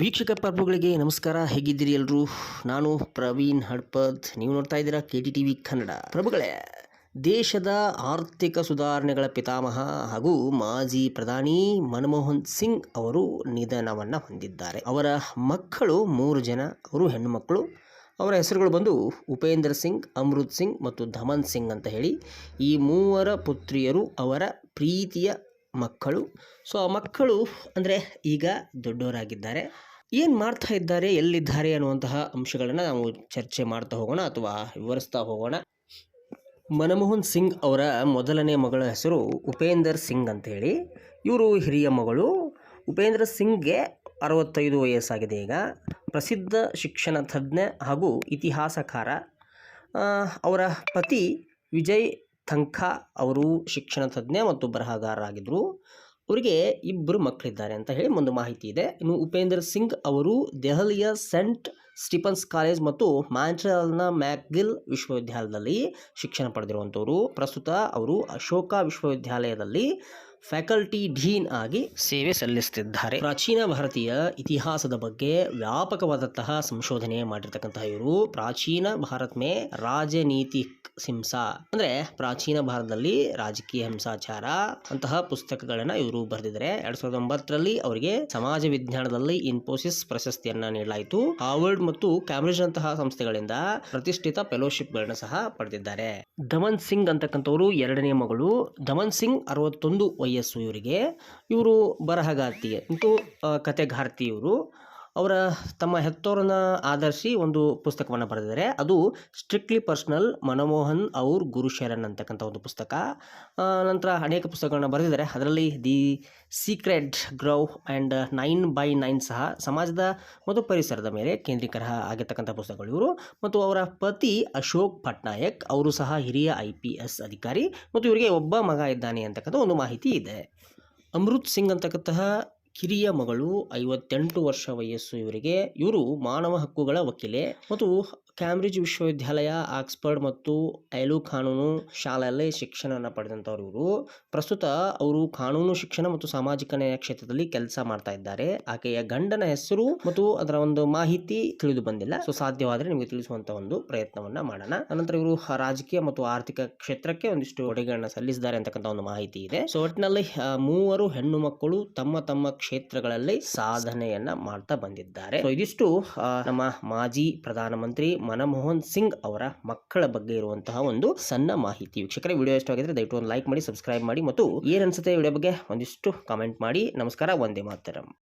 ವೀಕ್ಷಕ ಪ್ರಭುಗಳಿಗೆ ನಮಸ್ಕಾರ. ಹೇಗಿದ್ದೀರಿ ಎಲ್ಲರೂ ನಾನು ಪ್ರವೀಣ್ ಹಡ್ಪದ್. ನೀವು ನೋಡ್ತಾ ಇದ್ದೀರಾ K T T V Kannada. ಪ್ರಭುಗಳೇ, ದೇಶದ ಆರ್ಥಿಕ ಸುಧಾರಣೆಗಳ ಪಿತಾಮಹ ಹಾಗೂ ಮಾಜಿ ಪ್ರಧಾನಿ ಮನಮೋಹನ್ ಸಿಂಗ್ ಅವರು ನಿಧನವನ್ನು ಹೊಂದಿದ್ದಾರೆ. ಅವರ ಮಕ್ಕಳು ಮೂರು ಜನ, ಅವರು ಹೆಣ್ಣು ಮಕ್ಕಳು ಅವರ ಹೆಸರುಗಳು ಬಂದು ಉಪೇಂದ್ರ ಸಿಂಗ್, ಅಮೃತ್ ಸಿಂಗ್ ಮತ್ತು ಧಮನ್ ಸಿಂಗ್ ಅಂತ ಹೇಳಿ ಈ ಮೂವರ ಪುತ್ರಿಯರು ಅವರ ಪ್ರೀತಿಯ ಮಕ್ಕಳು. ಸೊ ಆ ಮಕ್ಕಳು ಅಂದರೆ ಈಗ ದೊಡ್ಡವರಾಗಿದ್ದಾರೆ. ಏನು ಮಾಡ್ತಾ ಇದ್ದಾರೆ, ಎಲ್ಲಿದ್ದಾರೆ ಅನ್ನುವಂತಹ ಅಂಶಗಳನ್ನು ನಾವು ಚರ್ಚೆ ಮಾಡ್ತಾ ಹೋಗೋಣ ಅಥವಾ ವಿವರಿಸ್ತಾ ಹೋಗೋಣ. ಮನಮೋಹನ್ ಸಿಂಗ್ ಅವರ ಮೊದಲನೇ ಮಗಳ ಹೆಸರು ಉಪೇಂದರ್ ಸಿಂಗ್ ಅಂತೇಳಿ. ಇವರು ಹಿರಿಯ ಮಗಳು. ಉಪೇಂದ್ರ ಸಿಂಗ್ಗೆ ಅರವತ್ತೈದು ವಯಸ್ಸಾಗಿದೆ ಈಗ. ಪ್ರಸಿದ್ಧ ಶಿಕ್ಷಣ ತಜ್ಞ ಹಾಗೂ ಇತಿಹಾಸಕಾರ. ಅವರ ಪತಿ ವಿಜಯ್ ಥಂಖಾ ಅವರು ಶಿಕ್ಷಣ ತಜ್ಞ ಮತ್ತು ಬರಹಗಾರರಾಗಿದ್ದರು ಅವರಿಗೆ ಇಬ್ಬರು ಮಕ್ಕಳಿದ್ದಾರೆ ಅಂತ ಹೇಳಿ ಒಂದು ಮಾಹಿತಿ ಇದೆ. ಇನ್ನು ಉಪೇಂದ್ರ ಸಿಂಗ್ ಅವರು ದೆಹಲಿಯ ಸೆಂಟ್ ಸ್ಟೀಫನ್ಸ್ ಕಾಲೇಜ್ ಮತ್ತು ಮ್ಯಾಂಟ್ರಲ್ನ ಮ್ಯಾಕ್ಗಿಲ್ ವಿಶ್ವವಿದ್ಯಾಲಯದಲ್ಲಿ ಶಿಕ್ಷಣ ಪಡೆದಿರುವಂಥವರು. ಪ್ರಸ್ತುತ ಅವರು ಅಶೋಕ ವಿಶ್ವವಿದ್ಯಾಲಯದಲ್ಲಿ ಫ್ಯಾಕಲ್ಟಿ ಡೀನ್ ಆಗಿ ಸೇವೆ ಸಲ್ಲಿಸುತ್ತಿದ್ದಾರೆ ಪ್ರಾಚೀನ ಭಾರತೀಯ ಇತಿಹಾಸದ ಬಗ್ಗೆ ವ್ಯಾಪಕವಾದಂತಹ ಸಂಶೋಧನೆ ಮಾಡಿರ್ತಕ್ಕಂತಹ ಇವರು ಪ್ರಾಚೀನ ಭಾರತ್ ಮೇ ರಾಜನೀತಿ ಹಿಂಸಾ ಅಂದ್ರೆ ಪ್ರಾಚೀನ ಭಾರತದಲ್ಲಿ ರಾಜಕೀಯ ಹಿಂಸಾಚಾರ ಅಂತಹ ಪುಸ್ತಕಗಳನ್ನ ಇವರು ಬರೆದಿದ್ದಾರೆ. ಎರಡ್ ಸಾವಿರದ ಒಂಬತ್ತರಲ್ಲಿ ಅವರಿಗೆ ಸಮಾಜ ವಿಜ್ಞಾನದಲ್ಲಿ ಇನ್ಫೋಸಿಸ್ ಪ್ರಶಸ್ತಿಯನ್ನ ನೀಡಲಾಯಿತು. ಹಾರ್ವರ್ಡ್ ಮತ್ತು ಕ್ಯಾಂಬ್ರಿಡ್ಜ್ ಅಂತಹ ಸಂಸ್ಥೆಗಳಿಂದ ಪ್ರತಿಷ್ಠಿತ ಫೆಲೋಶಿಪ್ಗಳನ್ನ ಸಹ ಪಡೆದಿದ್ದಾರೆ. ದಮನ್ ಸಿಂಗ್ ಅಂತಕ್ಕಂಥವರು ಎರಡನೇ ಮಗಳು. ದಮನ್ ಸಿಂಗ್ ಅರವತ್ತೊಂದು ಇವರಿಗೆ ಇವರು ಬರಹಗಾರ್ತಿ ಮತ್ತು ಕಥೆಗಾರ್ತಿ ಇವರು ಅವರ ತಮ್ಮ ಹೆತ್ತೋರನ್ನ ಆಧರಿಸಿ ಒಂದು ಪುಸ್ತಕವನ್ನು ಬರೆದಿದ್ದಾರೆ. ಅದು ಸ್ಟ್ರಿಕ್ಟ್ಲಿ ಪರ್ಸ್ನಲ್ ಮನಮೋಹನ್ ಅವ್ರ ಗುರು ಶರಣ್ ಅಂತಕ್ಕಂಥ ಒಂದು ಪುಸ್ತಕ. ನಂತರ ಅನೇಕ ಪುಸ್ತಕಗಳನ್ನ ಬರೆದಿದ್ದಾರೆ. ಅದರಲ್ಲಿ the secret grow and nine by nine ಸಹ ಸಮಾಜದ ಮತ್ತು ಪರಿಸರದ ಮೇಲೆ ಕೇಂದ್ರೀಕರ ಆಗಿರ್ತಕ್ಕಂಥ ಪುಸ್ತಕಗಳು ಇವರು. ಮತ್ತು ಅವರ ಪತಿ ಅಶೋಕ್ ಪಟ್ನಾಯಕ್, ಅವರು ಸಹ ಹಿರಿಯ ಐ ಪಿ ಎಸ್ ಅಧಿಕಾರಿ. ಮತ್ತು ಇವರಿಗೆ ಒಬ್ಬ ಮಗ ಇದ್ದಾನೆ ಅಂತಕ್ಕಂಥ ಒಂದು ಮಾಹಿತಿ ಇದೆ. ಅಮೃತ್ ಸಿಂಗ್ ಅಂತಕ್ಕಂತಹ ಕಿರಿಯ ಮಗಳು ಐವತ್ತೆಂಟು ವರ್ಷ ವಯಸ್ಸು ಇವರಿಗೆ. ಇವರು ಮಾನವ ಹಕ್ಕುಗಳ ವಕೀಲೆ ಮತ್ತು ಕ್ಯಾಂಬ್ರಿಡ್ಜ್ ವಿಶ್ವವಿದ್ಯಾಲಯ ಆಕ್ಸ್ಫರ್ಡ್ ಮತ್ತು ಐಲು ಕಾನೂನು ಶಾಲೆಯಲ್ಲಿ ಶಿಕ್ಷಣವನ್ನು ಪಡೆದಂಥವ್ರು ಇವರು. ಪ್ರಸ್ತುತ ಅವರು ಕಾನೂನು ಶಿಕ್ಷಣ ಮತ್ತು ಸಾಮಾಜಿಕ ನ್ಯಾಯ ಕ್ಷೇತ್ರದಲ್ಲಿ ಕೆಲಸ ಮಾಡ್ತಾ ಇದ್ದಾರೆ. ಆಕೆಯ ಗಂಡನ ಹೆಸರು ಮತ್ತು ಅದರ ಒಂದು ಮಾಹಿತಿ ತಿಳಿದು ಬಂದಿಲ್ಲ. ಸೊ ಸಾಧ್ಯವಾದರೆ ನಿಮಗೆ ತಿಳಿಸುವಂತ ಒಂದು ಪ್ರಯತ್ನವನ್ನ ಮಾಡೋಣ. ಅನಂತರ ಇವರು ರಾಜಕೀಯ ಮತ್ತು ಆರ್ಥಿಕ ಕ್ಷೇತ್ರಕ್ಕೆ ಒಂದಿಷ್ಟು ಕೊಡುಗೆಗಳನ್ನ ಸಲ್ಲಿಸಿದ್ದಾರೆ ಅಂತಕ್ಕಂಥ ಒಂದು ಮಾಹಿತಿ ಇದೆ. ಸೊ ಒಟ್ಟಿನಲ್ಲಿ ಮೂವರು ಹೆಣ್ಣು ಮಕ್ಕಳು ತಮ್ಮ ತಮ್ಮ ಕ್ಷೇತ್ರಗಳಲ್ಲಿ ಸಾಧನೆಯನ್ನ ಮಾಡ್ತಾ ಬಂದಿದ್ದಾರೆ. ಸೊ ಇದಿಷ್ಟು ನಮ್ಮ ಮಾಜಿ ಪ್ರಧಾನಮಂತ್ರಿ ಮನಮೋಹನ್ ಸಿಂಗ್ ಅವರ ಮಕ್ಕಳ ಬಗ್ಗೆ ಇರುವಂತಹ ಒಂದು ಸಣ್ಣ ಮಾಹಿತಿ. ವೀಕ್ಷಕರೇ, ವಿಡಿಯೋ ಇಷ್ಟವಾಗಿದ್ರೆ ದಯವಿಟ್ಟು ಒಂದು ಲೈಕ್ ಮಾಡಿ ಸಬ್ಸ್ಕ್ರೈಬ್ ಮಾಡಿ ಮತ್ತು ಏನ್ ಅನ್ಸುತ್ತೆ ವಿಡಿಯೋ ಬಗ್ಗೆ ಒಂದಿಷ್ಟು ಕಾಮೆಂಟ್ ಮಾಡಿ. ನಮಸ್ಕಾರ ಒಂದೇ ಮಾತರಂ.